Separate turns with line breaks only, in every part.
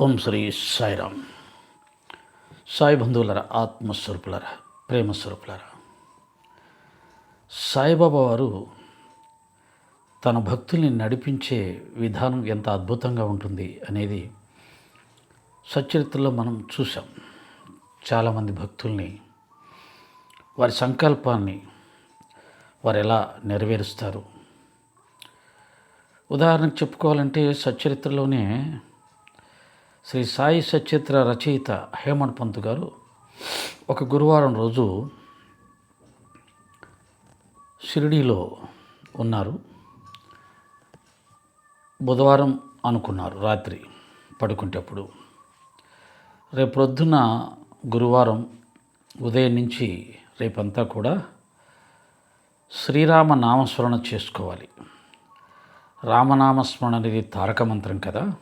ఓం శ్రీ సాయిరామ్. సాయి బంధువులరా ఆత్మస్వరూపులరా ప్రేమస్వరూపులరా. సాయిబాబా వారు తన భక్తుల్ని నడిపించే విధానం ఎంత అద్భుతంగా ఉంటుంది అనేది సచరిత్రలో మనం చూసాం చాలామంది భక్తుల్ని వారి సంకల్పాన్ని వారు ఎలా నెరవేరుస్తారు? ఉదాహరణకు చెప్పుకోవాలంటే సచరిత్రలోనే శ్రీ సాయి సచిత్ర రచయిత హేమంత్ పంత్ గారు ఒక గురువారం రోజు షిరిడీలో ఉన్నారు. బుధవారం అనుకున్నారు రాత్రి పడుకుంటేప్పుడు రేపు ప్రొద్దున గురువారం ఉదయం నుంచి రేపంతా కూడా శ్రీరామ నామస్మరణ చేసుకోవాలి. రామనామస్మరణ అనేది తారక మంత్రం కదా.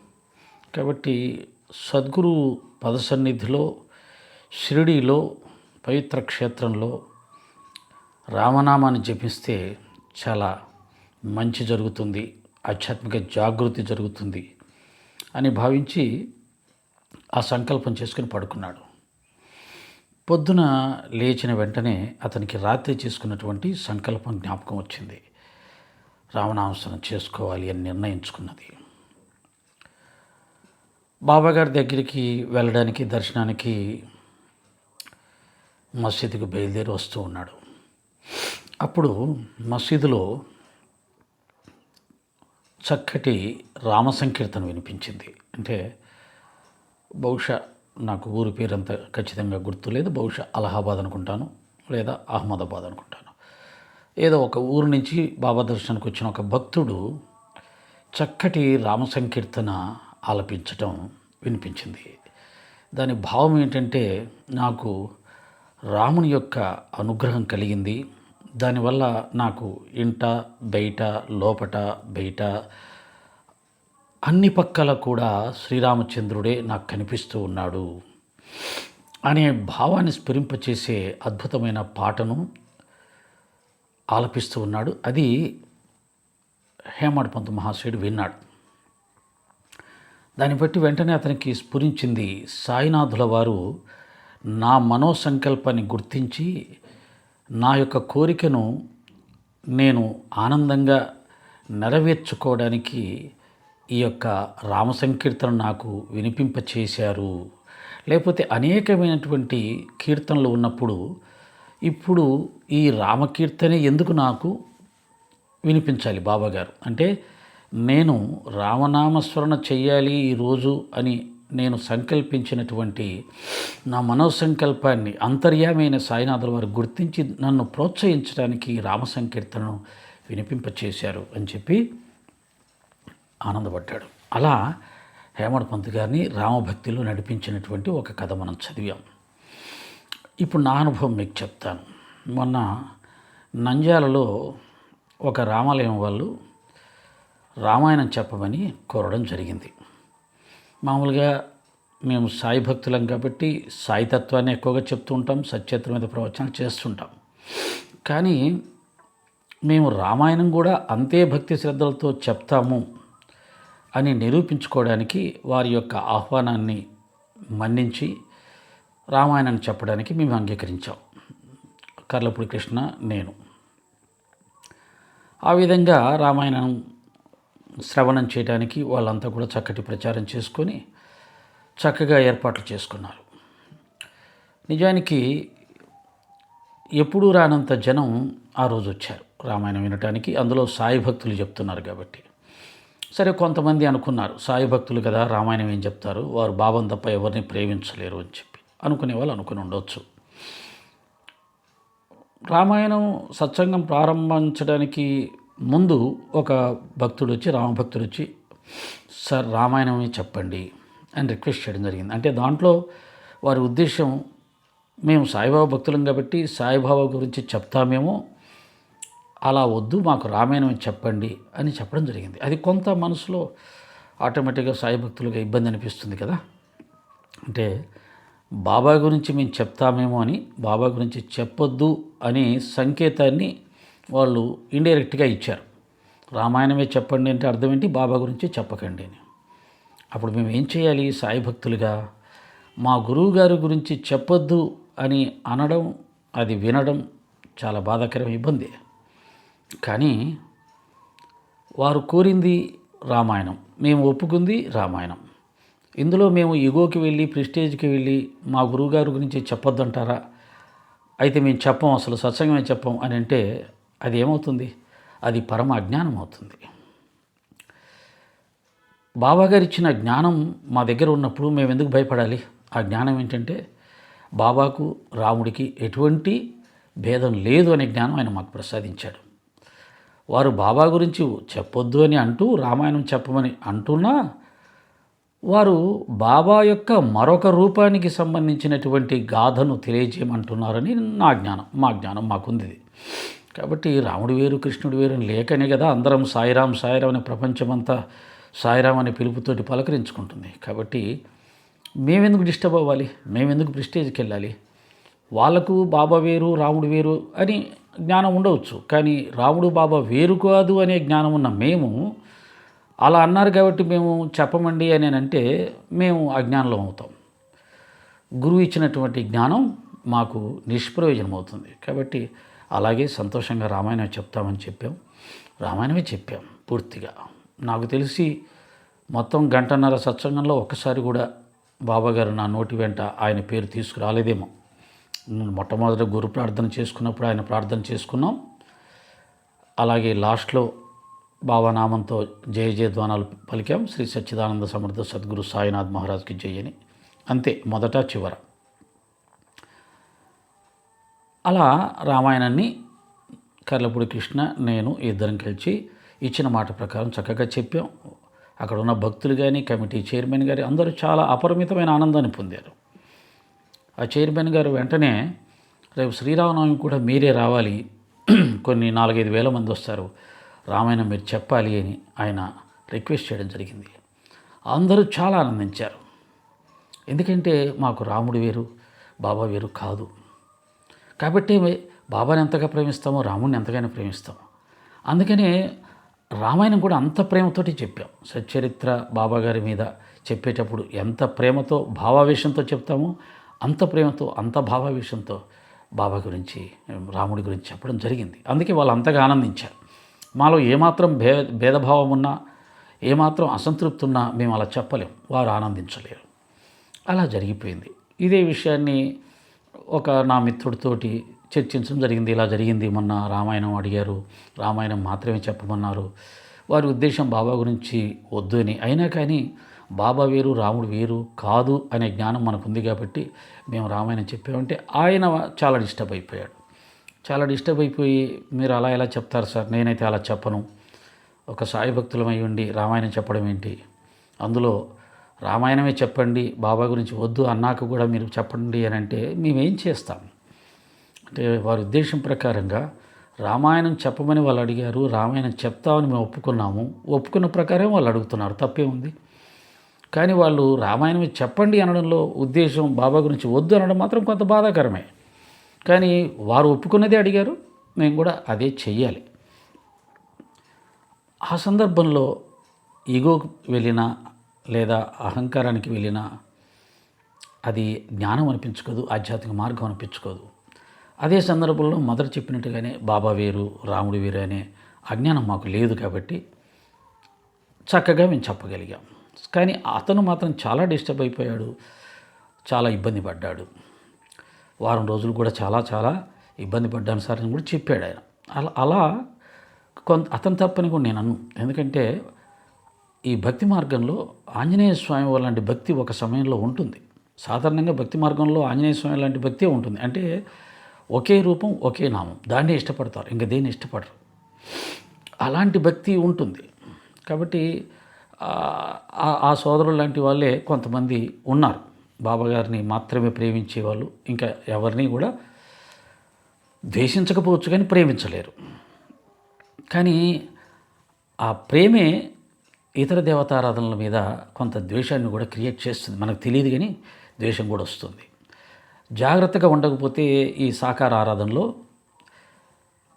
కాబట్టి సద్గురు పదసన్నిధిలో షిరిడీలో పవిత్ర క్షేత్రంలో రామనామాన్ని జపిస్తే చాలా మంచి జరుగుతుంది ఆధ్యాత్మిక జాగృతి జరుగుతుంది అని భావించి ఆ సంకల్పం చేసుకుని పడుకున్నాడు. పొద్దున లేచిన వెంటనే అతనికి రాత్రి చేసుకున్నటువంటి సంకల్పం జ్ఞాపకం వచ్చింది. రామనామస్మరణ చేసుకోవాలి అని నిర్ణయించుకున్నది. బాబాగారి దగ్గరికి వెళ్ళడానికి దర్శనానికి మసీదుకు బయలుదేరి వస్తూ ఉన్నాడు. అప్పుడు మసీదులో చక్కటి రామ సంకీర్తన వినిపించింది. అంటే బహుశా నాకు ఊరి పేరు అంత ఖచ్చితంగా గుర్తులేదు బహుశా అలహాబాద్ అనుకుంటాను లేదా అహ్మదాబాద్ అనుకుంటాను. ఏదో ఒక ఊరు నుంచి బాబా దర్శనానికి వచ్చిన ఒక భక్తుడు చక్కటి రామ సంకీర్తన ఆలపించటం వినిపించింది. దాని భావం ఏంటంటే నాకు రాముని యొక్క అనుగ్రహం కలిగింది. దానివల్ల నాకు ఇంట బయట లోపట బయట అన్ని పక్కల కూడా శ్రీరామచంద్రుడే నాకు కనిపిస్తూ ఉన్నాడు అనే భావాన్ని స్ఫురింపచేసే అద్భుతమైన పాటను ఆలపిస్తూ ఉన్నాడు. అది హేమాడ్ పంతు మహాశయుడు విన్నాడు. దాన్ని బట్టి వెంటనే అతనికి స్ఫురించింది. సాయినాథుల వారు నా మనోసంకల్పాన్ని గుర్తించి నా యొక్క కోరికను నేను ఆనందంగా నెరవేర్చుకోవడానికి ఈ యొక్క రామ సంకీర్తన నాకు వినిపింపచేశారు. లేకపోతే అనేకమైనటువంటి కీర్తనలు ఉన్నప్పుడు ఇప్పుడు ఈ రామకీర్తనే ఎందుకు నాకు వినిపించాలి బాబాగారు? అంటే నేను రామనామస్మరణ చెయ్యాలి ఈరోజు అని నేను సంకల్పించినటువంటి నా మనోసంకల్పాన్ని అంతర్యామైన సాయినాథుల వారు గుర్తించి నన్ను ప్రోత్సహించడానికి రామ సంకీర్తనను వినిపింపచేశారు అని చెప్పి ఆనందపడ్డాడు. అలా హేమడ్ పంత్ గారిని రామభక్తిలో నడిపించినటువంటి ఒక కథ మనం చదివాం. ఇప్పుడు నా అనుభవం మీకు చెప్తాను. మొన్న నంద్యాలలో ఒక రామాలయం వాళ్ళు రామాయణం చెప్పమని కోరడం జరిగింది. మామూలుగా మేము సాయి భక్తులం కాబట్టి సాయి తత్వాన్ని ఎక్కువగా చెప్తూ ఉంటాం సత్యత్వం మీద ప్రవచనాలు చేస్తుంటాం. కానీ మేము రామాయణం కూడా అంతే భక్తి శ్రద్ధలతో చెప్తాము అని నిరూపించుకోవడానికి వారి యొక్క ఆహ్వానాన్ని మన్నించి రామాయణాన్ని చెప్పడానికి మేము అంగీకరించాం. కర్లపూడి కృష్ణ నేను. ఆ విధంగా రామాయణం శ్రవణం చేయడానికి వాళ్ళంతా కూడా చక్కటి ప్రచారం చేసుకొని చక్కగా ఏర్పాట్లు చేసుకున్నారు. నిజానికి ఎప్పుడూ రానంత జనం ఆ రోజు వచ్చారు. రామాయణం వినటానికి అందులో సాయి భక్తులు చెప్తున్నారు కాబట్టి. సరే కొంతమంది అనుకున్నారు సాయి భక్తులు కదా రామాయణం ఏం చెప్తారు? వారు బాబం తప్ప ఎవరిని ప్రేమించలేరు అని చెప్పి. అనుకునే వాళ్ళు అనుకుని ఉండవచ్చు రామాయణం సత్సంగం ప్రారంభించడానికి ముందు ఒక భక్తుడు వచ్చి రామభక్తుడు వచ్చి సార్ రామాయణమే చెప్పండి అని రిక్వెస్ట్ చేయడం జరిగింది. అంటే దాంట్లో వారి ఉద్దేశం మేము సాయిబాబా భక్తులం కాబట్టి సాయిబాబా గురించి చెప్తామేమో అలా వద్దు మాకు రామాయణం చెప్పండి అని చెప్పడం జరిగింది. అది కొంత మనసులో ఆటోమేటిక్గా సాయి భక్తులుగా ఇబ్బంది అనిపిస్తుంది కదా. అంటే బాబా గురించి మేము చెప్తామేమో అని బాబా గురించి చెప్పొద్దు అనే సంకేతాన్ని వాళ్ళు ఇండైరెక్ట్గా ఇచ్చారు. రామాయణమే చెప్పండి అంటే అర్థం ఏంటి? బాబా గురించి చెప్పకండి అని. అప్పుడు మేము ఏం చేయాలి? సాయి భక్తులుగా మా గురువు గారి గురించి చెప్పొద్దు అని అనడం అది వినడం చాలా బాధాకరం ఇబ్బంది. కానీ వారు కోరింది రామాయణం. మేము ఒప్పుకుంది రామాయణం. ఇందులో మేము ఇగోకి వెళ్ళి ప్రిస్టేజ్కి వెళ్ళి మా గురువుగారి గురించి చెప్పొద్దంటారా? అయితే మేము చెప్పం అసలు సత్సంగమే చెప్పం అని అంటే అది ఏమవుతుంది అది పరమ అజ్ఞానం అవుతుంది బాబాగారు ఇచ్చిన జ్ఞానం మా దగ్గర ఉన్నప్పుడు మేము ఎందుకు భయపడాలి? ఆ జ్ఞానం ఏంటంటే బాబాకు రాముడికి ఎటువంటి భేదం లేదు అనే జ్ఞానం ఆయన మాకు ప్రసాదించాడు. వారు బాబా గురించి చెప్పొద్దు అని అంటూ రామాయణం చెప్పమని అంటున్నా వారు బాబా యొక్క మరొక రూపానికి సంబంధించినటువంటి గాథను తెలియజేయమంటున్నారని నా జ్ఞానం మా జ్ఞానం మాకుంది కాబట్టి రాముడు వేరు కృష్ణుడు వేరు అని లేకనే కదా అందరం సాయిరాం సాయిరాం అనే ప్రపంచమంతా సాయిరాం అనే పిలుపుతోటి పలకరించుకుంటుంది. కాబట్టి మేమెందుకు డిస్టర్బ్ అవ్వాలి? మేమెందుకు ప్రిస్టేజ్కి వెళ్ళాలి? వాళ్ళకు బాబా వేరు రాముడు వేరు అని జ్ఞానం ఉండవచ్చు. కానీ రాముడు బాబా వేరు కాదు అనే జ్ఞానం ఉన్న మేము అలా అన్నారు కాబట్టి మేము చెప్పమండి అని అంటే మేము అజ్ఞానంలో అవుతాం. గురువు ఇచ్చినటువంటి జ్ఞానం మాకు నిష్ప్రయోజనం అవుతుంది కాబట్టి అలాగే సంతోషంగా రామాయణం చెప్తామని చెప్పాం. రామాయణమే చెప్పాం పూర్తిగా. నాకు తెలిసి మొత్తం గంటన్నర సత్సంగంలో ఒక్కసారి కూడా బాబాగారు నా నోటి వెంట ఆయన పేరు తీసుకురాలేదేమో. నేను మొట్టమొదట గురు ప్రార్థన చేసుకున్నప్పుడు ఆయన ప్రార్థన చేసుకున్నాం. అలాగే లాస్ట్లో బాబానామంతో జయ జయధ్వానాలు పలికాం. శ్రీ సచ్చిదానంద సమర్థ సద్గురు సాయినాథ్ మహారాజ్కి జయని. అంతే మొదట చివర. అలా రామాయణాన్ని కర్లపూడి కృష్ణ నేను ఇద్దరం కలిసి ఇచ్చిన మాట ప్రకారం చక్కగా చెప్పాం. అక్కడ ఉన్న భక్తులు కానీ కమిటీ చైర్మన్ గారు అందరూ చాలా అపరిమితమైన ఆనందాన్ని పొందారు. ఆ చైర్మన్ గారు వెంటనే రేపు శ్రీరామనవమి కూడా మీరే రావాలి. కొన్ని నాలుగైదు వేల మంది వస్తారు. రామాయణం మీరు చెప్పాలి అని ఆయన రిక్వెస్ట్ చేయడం జరిగింది. అందరూ చాలా ఆనందించారు. ఎందుకంటే మాకు రాముడు వేరు బాబా వేరు కాదు. కాబట్టి బాబాని ఎంతగా ప్రేమిస్తామో రాముడిని ఎంతగానో ప్రేమిస్తాము. అందుకనే రామాయణం కూడా అంత ప్రేమతోటి చెప్పాం. సచ్చరిత్ర బాబా గారి మీద చెప్పేటప్పుడు ఎంత ప్రేమతో భావావేశంతో చెప్తామో అంత ప్రేమతో అంత భావావేశంతో బాబా గురించి రాముడి గురించి చెప్పడం జరిగింది. అందుకే వాళ్ళు అంతగా ఆనందించారు. మాలో ఏమాత్రం భే భేదభావం ఉన్నా ఏమాత్రం అసంతృప్తి ఉన్నా మేము అలా చెప్పలేం. వారు ఆనందించలేరు. అలా జరిగిపోయింది. ఇదే విషయాన్ని ఒక నా మిత్రుడితోటి చర్చించడం జరిగింది. ఇలా జరిగింది. మొన్న రామాయణం అడిగారు. రామాయణం మాత్రమే చెప్పమన్నారు. వారి ఉద్దేశం బాబా గురించి వద్దు అని. అయినా కానీ బాబా వేరు రాముడు వేరు కాదు అనే జ్ఞానం మనకు ఉంది కాబట్టి మేము రామాయణం చెప్పామంటే ఆయన చాలా డిస్టర్బ్ అయిపోయాడు. చాలా డిస్టర్బ్ అయిపోయి మీరు అలా ఎలా చెప్తారు సార్? నేనైతే అలా చెప్పను. ఒక సాయి భక్తులమై ఉండి రామాయణం చెప్పడం ఏంటి? అందులో రామాయణమే చెప్పండి బాబా గురించి వద్దు అన్నాక కూడా మీరు చెప్పండి అని అంటే మేమేం చేస్తాం? అంటే వారి ఉద్దేశం ప్రకారంగా రామాయణం చెప్పమని వాళ్ళు అడిగారు రామాయణం చెప్తామని మేము ఒప్పుకున్నాము. ఒప్పుకున్న ప్రకారం వాళ్ళు అడుగుతున్నారు తప్పే ఉంది కానీ వాళ్ళు రామాయణమే చెప్పండి అనడంలో ఉద్దేశం బాబా గురించి వద్దు అనడం మాత్రం కొంత బాధాకరమే. కానీ వారు ఒప్పుకున్నదే అడిగారు మేము కూడా అదే చెయ్యాలి. ఆ సందర్భంలో ఈగోకి వెళ్ళిన లేదా అహంకారానికి వెళ్ళినా అది జ్ఞానం అనిపించుకోదు ఆధ్యాత్మిక మార్గం అనిపించుకోదు. అదే సందర్భంలో మొదట చెప్పినట్టుగానే బాబా వేరు రాముడు వేరు అనే అజ్ఞానం మాకు లేదు కాబట్టి చక్కగా మేము చెప్పగలిగాం. కానీ అతను మాత్రం చాలా డిస్టర్బ్ అయిపోయాడు చాలా ఇబ్బంది పడ్డాడు. వారం రోజులు కూడా చాలా చాలా ఇబ్బంది పడ్డాను సార్ అని కూడా చెప్పాడు ఆయన. అలా అలా కొంత అతను తప్పని కూడా నేను అన్ను. ఎందుకంటే ఈ భక్తి మార్గంలో ఆంజనేయ స్వామి లాంటి భక్తి ఒక సమయంలో ఉంటుంది. సాధారణంగా భక్తి మార్గంలో ఆంజనేయ స్వామి లాంటి భక్తి ఉంటుంది. అంటే ఒకే రూపం ఒకే నామం. దాన్నే ఇష్టపడతారు. ఇంకా దేన్ని ఇష్టపడరు. అలాంటి భక్తి ఉంటుంది. కాబట్టి ఆ- ఆ సోదరులు లాంటి వాళ్ళే కొంతమంది ఉన్నారు. బాబాగారిని మాత్రమే ప్రేమించే వాళ్ళు ఇంకా ఎవరిని కూడా ద్వేషించకపోవచ్చు కానీ ప్రేమించలేరు. కానీ ఆ ప్రేమే ఇతర దేవతారాధనల మీద కొంత ద్వేషాన్ని కూడా క్రియేట్ చేస్తుంది. మనకు తెలియదు కానీ ద్వేషం కూడా వస్తుంది. జాగ్రత్తగా ఉండకపోతే ఈ సాకార ఆరాధనలో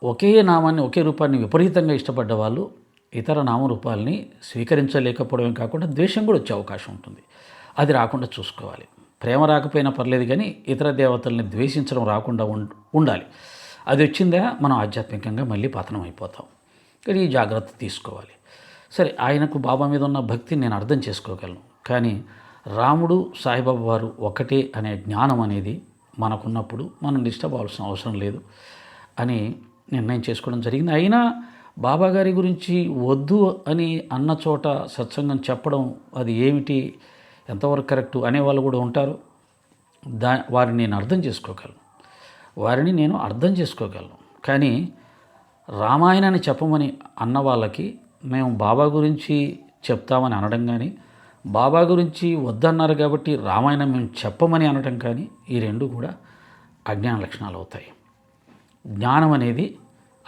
ఒకే నామాన్ని ఒకే రూపాన్ని విపరీతంగా ఇష్టపడ్డ వాళ్ళు ఇతర నామరూపాలని స్వీకరించలేకపోవడమే కాకుండా ద్వేషం కూడా వచ్చే అవకాశం ఉంటుంది. అది రాకుండా చూసుకోవాలి. ప్రేమ రాకపోయినా పర్లేదు కానీ ఇతర దేవతల్ని ద్వేషించడం రాకుండా ఉం- ఉండాలి. అది వచ్చిందా మనం ఆధ్యాత్మికంగా మళ్ళీ పతనం అయిపోతాం. కానీ ఈ జాగ్రత్త తీసుకోవాలి. సరే ఆయనకు బాబా మీద ఉన్న భక్తిని నేను అర్థం చేసుకోగలను. కానీ రాముడు సాయిబాబా వారు ఒకటే అనే జ్ఞానం అనేది మనకున్నప్పుడు మనం డిస్టర్బ్ అవ్వాల్సిన అవసరం లేదు అని నిర్ణయం చేసుకోవడం జరిగింది. అయినా బాబా గారి గురించి వద్దు అని అన్న చోట సత్సంగం చెప్పడం అది ఏమిటి ఎంతవరకు కరెక్టు అనేవాళ్ళు కూడా ఉంటారు. దా వారిని నేను అర్థం చేసుకోగలను. వారిని నేను అర్థం చేసుకోగలను. కానీ రామాయణాన్ని చెప్పమని అన్న వాళ్ళకి మేము బాబా గురించి చెప్తామని అనడం కానీ బాబా గురించి వద్దన్నారు కాబట్టి రామాయణం మేము చెప్పమని అనడం కానీ ఈ రెండు కూడా అజ్ఞాన లక్షణాలు అవుతాయి. జ్ఞానం అనేది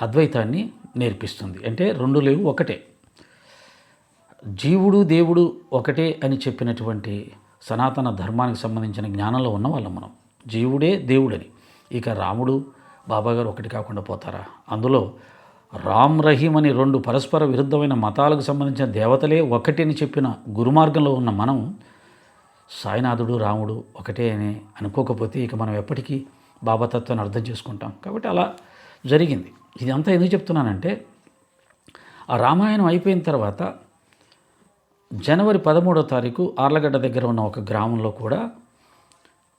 అద్వైతాన్ని నేర్పిస్తుంది. అంటే రెండు లేవు ఒకటే. జీవుడు దేవుడు ఒకటే అని చెప్పినటువంటి సనాతన ధర్మానికి సంబంధించిన జ్ఞానంలో ఉన్న వాళ్ళం మనం. జీవుడే దేవుడని. ఇక రాముడు బాబాగారు ఒకటి కాకుండా పోతారా? అందులో రామ్ రహీం అని రెండు పరస్పర విరుద్ధమైన మతాలకు సంబంధించిన దేవతలే ఒకటి అని చెప్పిన గురుమార్గంలో ఉన్న మనం సాయినాథుడు రాముడు ఒకటే అని అనుకోకపోతే ఇక మనం ఎప్పటికీ బాబాతత్వాన్ని అర్థం చేసుకుంటాం. కాబట్టి అలా జరిగింది. ఇదంతా ఎందుకు చెప్తున్నానంటే ఆ రామాయణం అయిపోయిన తర్వాత జనవరి పదమూడో తారీఖు ఆర్లగడ్డ దగ్గర ఉన్న ఒక గ్రామంలో కూడా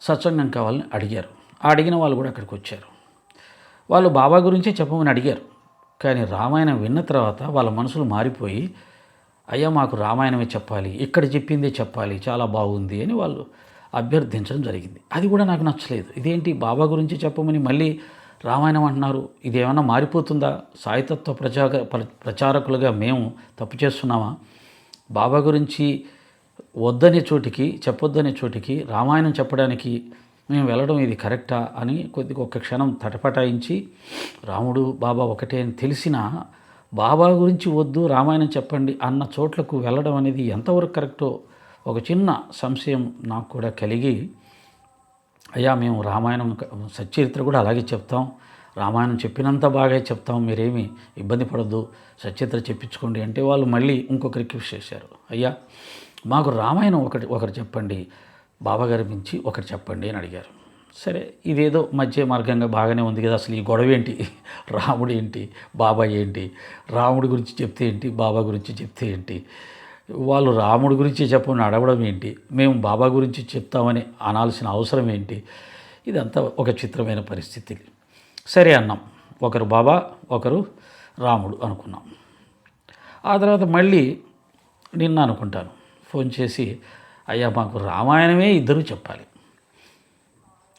సత్సంగం కావాలని అడిగారు. ఆ అడిగిన వాళ్ళు కూడా అక్కడికి వచ్చారు. వాళ్ళు బాబా గురించే చెప్పమని అడిగారు. కానీ రామాయణం విన్న తర్వాత వాళ్ళ మనసులు మారిపోయి అయ్యా మాకు రామాయణమే చెప్పాలి ఇక్కడ చెప్పిందే చెప్పాలి చాలా బాగుంది అని వాళ్ళు అభ్యర్థించడం జరిగింది. అది కూడా నాకు నచ్చలేదు. ఇదేంటి బాబా గురించి చెప్పమని మళ్ళీ రామాయణం అంటున్నారు? ఇది మారిపోతుందా? సాయితత్వ ప్రచార ప్ర- ప్రచారకులుగా మేము తప్పు చేస్తున్నామా? బాబా గురించి వద్దనే చోటికి చెప్పొద్దనే చోటికి రామాయణం చెప్పడానికి మేము వెళ్ళడం ఇది కరెక్టా అని కొద్దిగా ఒక క్షణం తటపటాయించి రాముడు బాబా ఒకటే అని తెలిసినా బాబా గురించి వద్దు రామాయణం చెప్పండి అన్న చోట్లకు వెళ్ళడం అనేది ఎంతవరకు కరెక్టో ఒక చిన్న సంశయం నాకు కూడా కలిగి అయ్యా మేము రామాయణం సచ్చరిత్ర కూడా అలాగే చెప్తాం. రామాయణం చెప్పినంత బాగా చెప్తాం. మీరేమి ఇబ్బంది పడద్దు. సచరిత్ర చెప్పించుకోండి అంటే వాళ్ళు మళ్ళీ ఇంకొక రిక్వెస్ట్ చేశారు. అయ్యా మాకు రామాయణం ఒకటి ఒకరు చెప్పండి. బాబాగారి మించి ఒకటి చెప్పండి అని అడిగారు. సరే ఇదేదో మధ్య మార్గంగా బాగానే ఉంది కదా అసలు ఈ గొడవ ఏంటి? రాముడు ఏంటి? బాబా ఏంటి? రాముడి గురించి చెప్తే ఏంటి? బాబా గురించి చెప్తే ఏంటి? వాళ్ళు రాముడి గురించి చెప్పమని అడగడం ఏంటి? మేము బాబా గురించి చెప్తామని అనాల్సిన అవసరం ఏంటి? ఇదంతా ఒక చిత్రమైన పరిస్థితి. సరే అన్నాం. ఒకరు బాబా ఒకరు రాముడు అనుకున్నాం. ఆ తర్వాత మళ్ళీ నిన్న అనుకుంటాను ఫోన్ చేసి అయ్యా మాకు రామాయణమే ఇద్దరు చెప్పాలి.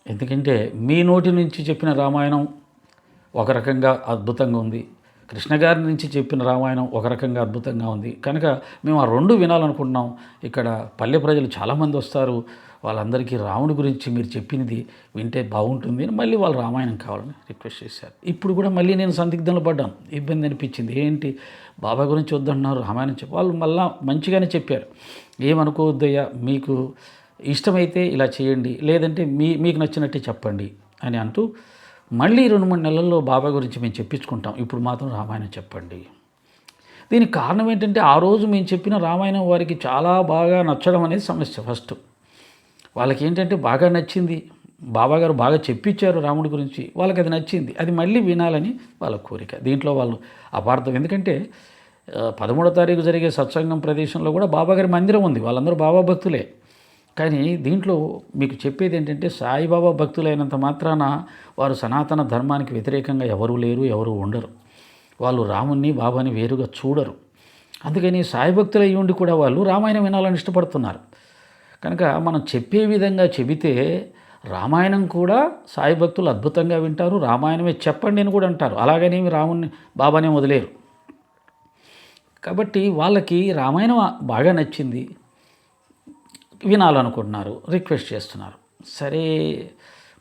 ఎందుకంటే మీ నోటి నుంచి చెప్పిన రామాయణం ఒక రకంగా అద్భుతంగా ఉంది. కృష్ణ గారి నుంచి చెప్పిన రామాయణం ఒక రకంగా అద్భుతంగా ఉంది. కనుక మేము ఆ రెండు వినాలనుకుంటున్నాం. ఇక్కడ పల్లె ప్రజలు చాలామంది వస్తారు. వాళ్ళందరికీ రాముడి గురించి మీరు చెప్పినది వింటే బాగుంటుంది అని మళ్ళీ వాళ్ళు రామాయణం కావాలని రిక్వెస్ట్ చేశారు. ఇప్పుడు కూడా మళ్ళీ నేను సందిగ్ధంలో పడ్డాను. ఇబ్బంది అనిపించింది. ఏంటి? బాబా గురించి వద్దంటున్నారు రామాయణం చెప్పి వాళ్ళు మళ్ళా మంచిగానే చెప్పారు. ఏమనుకోవద్దయ్యా మీకు ఇష్టమైతే ఇలా చేయండి లేదంటే మీ మీకు నచ్చినట్టే చెప్పండి అని అంటూ మళ్ళీ రెండు మూడు నెలల్లో బాబా గురించి మేము చెప్పించుకుంటాం. ఇప్పుడు మాత్రం రామాయణం చెప్పండి. దీనికి కారణం ఏంటంటే ఆ రోజు మేము చెప్పిన రామాయణం వారికి చాలా బాగా నచ్చడం అనేది సమస్య ఫస్ట్. వాళ్ళకి ఏంటంటే బాగా నచ్చింది. బాబాగారు బాగా చెప్పించారు రాముడి గురించి. వాళ్ళకి అది నచ్చింది. అది మళ్ళీ వినాలని వాళ్ళ కోరిక. దీంట్లో వాళ్ళు అపార్థం. ఎందుకంటే పదమూడో తారీఖు జరిగే సత్సంగం ప్రదేశంలో కూడా బాబాగారి మందిరం ఉంది. వాళ్ళందరూ బాబా భక్తులే. కానీ దీంట్లో మీకు చెప్పేది ఏంటంటే సాయిబాబా భక్తులైనంత మాత్రాన వారు సనాతన ధర్మానికి వ్యతిరేకంగా ఎవరు లేరు ఎవరు ఉండరు. వాళ్ళు రాముణ్ణి బాబాని వేరుగా చూడరు. అందుకని సాయి భక్తులై అయ్యి ఉండి కూడా వాళ్ళు రామాయణం వినాలని ఇష్టపడుతున్నారు. కనుక మనం చెప్పే విధంగా చెబితే రామాయణం కూడా సాయి భక్తులు అద్భుతంగా వింటారు. రామాయణమే చెప్పండి అని కూడా అంటారు. అలాగనేమి రాముని బాబానే వదిలేరు. కాబట్టి వాళ్ళకి రామాయణం బాగా నచ్చింది. వినాలనుకుంటున్నారు. రిక్వెస్ట్ చేస్తున్నారు. సరే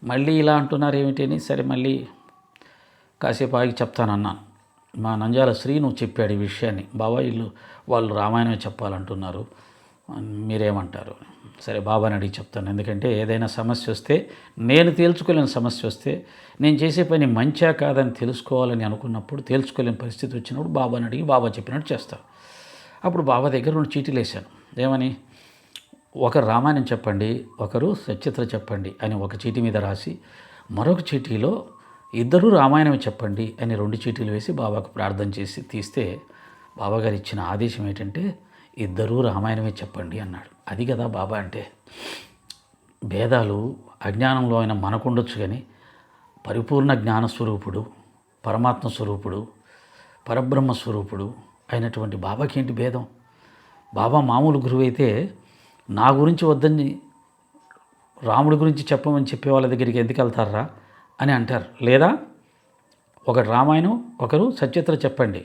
మళ్ళీ ఇలా అంటున్నారు ఏమిటి అని సరే మళ్ళీ కాసేపు ఆగి చెప్తానన్నాను. మా నంజాల శ్రీను చెప్పాడు ఈ విషయాన్ని. బాబా వీళ్ళు వాళ్ళు రామాయణమే చెప్పాలంటున్నారు. మీరేమంటారు? సరే బాబాని అడిగి చెప్తాను. ఎందుకంటే ఏదైనా సమస్య వస్తే నేను తేల్చుకోలేని సమస్య వస్తే నేను చేసే పని మంచా కాదని తెలుసుకోవాలని అనుకున్నప్పుడు తేల్చుకోలేని పరిస్థితి వచ్చినప్పుడు బాబాని అడిగి బాబా చెప్పినట్టు చేస్తాను. అప్పుడు బాబా దగ్గర రెండు చీటీలు వేశాను. ఏమని? ఒకరు రామాయణం చెప్పండి ఒకరు సచిత్ర చెప్పండి అని ఒక చీటీ మీద రాసి మరొక చీటీలో ఇద్దరు రామాయణం చెప్పండి అని రెండు చీటీలు వేసి బాబాకు ప్రార్థన చేసి తీస్తే బాబాగారు ఇచ్చిన ఆదేశం ఏంటంటే ఇద్దరూ రామాయణమే చెప్పండి అన్నాడు. అది కదా బాబా అంటే భేదాలు అజ్ఞానంలో అయినా మనకుండొచ్చు కానీ పరిపూర్ణ జ్ఞాన స్వరూపుడు పరమాత్మ స్వరూపుడు పరబ్రహ్మ స్వరూపుడు అయినటువంటి బాబాకి ఏంటి భేదం? బాబా మామూలు గురువు అయితే నా గురించి వద్దని రాముడి గురించి చెప్పమని చెప్పే వాళ్ళ దగ్గరికి ఎందుకు వెళ్తారా అని అంటారు. లేదా ఒకటి రామాయణం ఒకరు సచిత్ర చెప్పండి.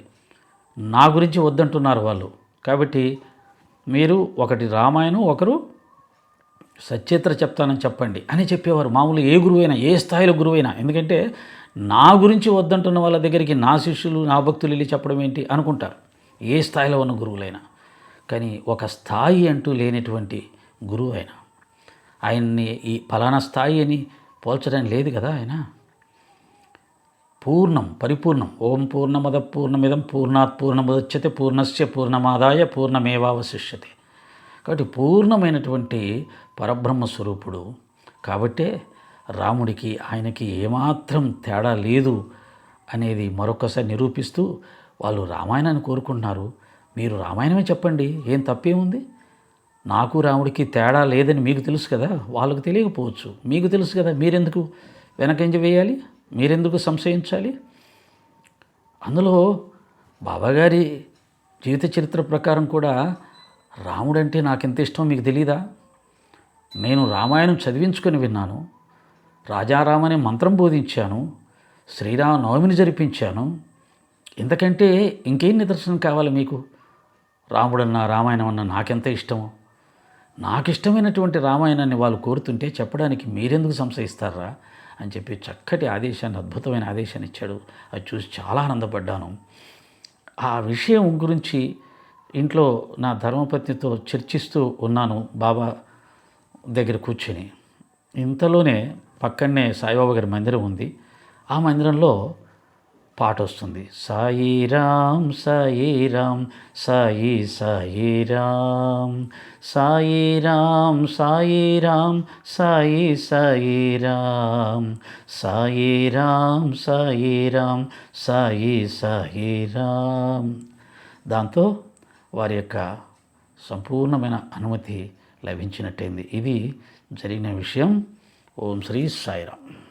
నా గురించి వద్దంటున్నారు వాళ్ళు. కాబట్టి మీరు ఒకటి రామాయణం ఒకరు సచిత్ర చెప్తానని చెప్పండి అని చెప్పేవారు. మామూలు ఏ గురువైనా ఏ స్థాయిలో గురువైనా. ఎందుకంటే నా గురించి వద్దంటున్న వాళ్ళ దగ్గరికి నా శిష్యులు నా భక్తులు వెళ్ళి చెప్పడం ఏంటి అనుకుంటారు. ఏ స్థాయిలో ఉన్న గురువులైనా. కానీ ఒక స్థాయి అంటూ లేనటువంటి గురువు ఆయన. ఆయన్ని ఈ ఫలానా స్థాయి అని పోల్చడం లేదు కదా ఆయన? పూర్ణం పరిపూర్ణం. ఓం పూర్ణమద పూర్ణమిదం పూర్ణాత్ పూర్ణముదచ్చతే పూర్ణస్య పూర్ణమాదాయ పూర్ణమేవావశిష్యతే. కాబట్టి పూర్ణమైనటువంటి పరబ్రహ్మ స్వరూపుడు. కాబట్టే రాముడికి ఆయనకి ఏమాత్రం తేడా లేదు అనేది మరొకసారి నిరూపిస్తూ వాళ్ళు రామాయణాన్ని కోరుకుంటున్నారు. మీరు రామాయణమే చెప్పండి ఏం తప్పేముంది? నాకు రాముడికి తేడా లేదని మీకు తెలుసు కదా వాళ్ళకు తెలియకపోవచ్చు. మీకు తెలుసు కదా మీరెందుకు వెనకంజ వేయాలి? మీరెందుకు సంశయించాలి? అందులో బాబాగారి జీవిత చరిత్ర ప్రకారం కూడా రాముడంటే నాకెంత ఇష్టం మీకు తెలీదా? నేను రామాయణం చదివించుకొని విన్నాను. రాజారామనే మంత్రం బోధించాను. శ్రీరామ నవమిని జరిపించాను. ఇంతకంటే ఇంకేం నిదర్శనం కావాలి మీకు? రాముడన్న రామాయణం అన్న నాకెంత ఇష్టమో? నాకు ఇష్టమైనటువంటి రామాయణాన్ని వాళ్ళు కోరుతుంటే చెప్పడానికి మీరెందుకు సంశయిస్తారా? అని చెప్పి చక్కటి ఆదేశాన్ని అద్భుతమైన ఆదేశాన్ని ఇచ్చాడు. అది చూసి చాలా ఆనందపడ్డాను. ఆ విషయం గురించి ఇంట్లో నా ధర్మపత్నితో చర్చిస్తూ ఉన్నాను బాబా దగ్గర కూర్చొని. ఇంతలోనే పక్కనే సాయిబాబా గారి మందిరం ఉంది. ఆ మందిరంలో పాట వస్తుంది సాయి రామ్ సాయి రామ్ సాయి సాయి రామ్ సాయి రామ్ సాయి రామ్ సాయి సాయి రామ్ సాయి రామ్ సాయి రామ్ సాయి సాయి రామ్. దాంతో వారి యొక్క సంపూర్ణమైన అనుమతి లభించినట్టయింది. ఇది జరిగిన విషయం. ఓం శ్రీ సాయిరామ్.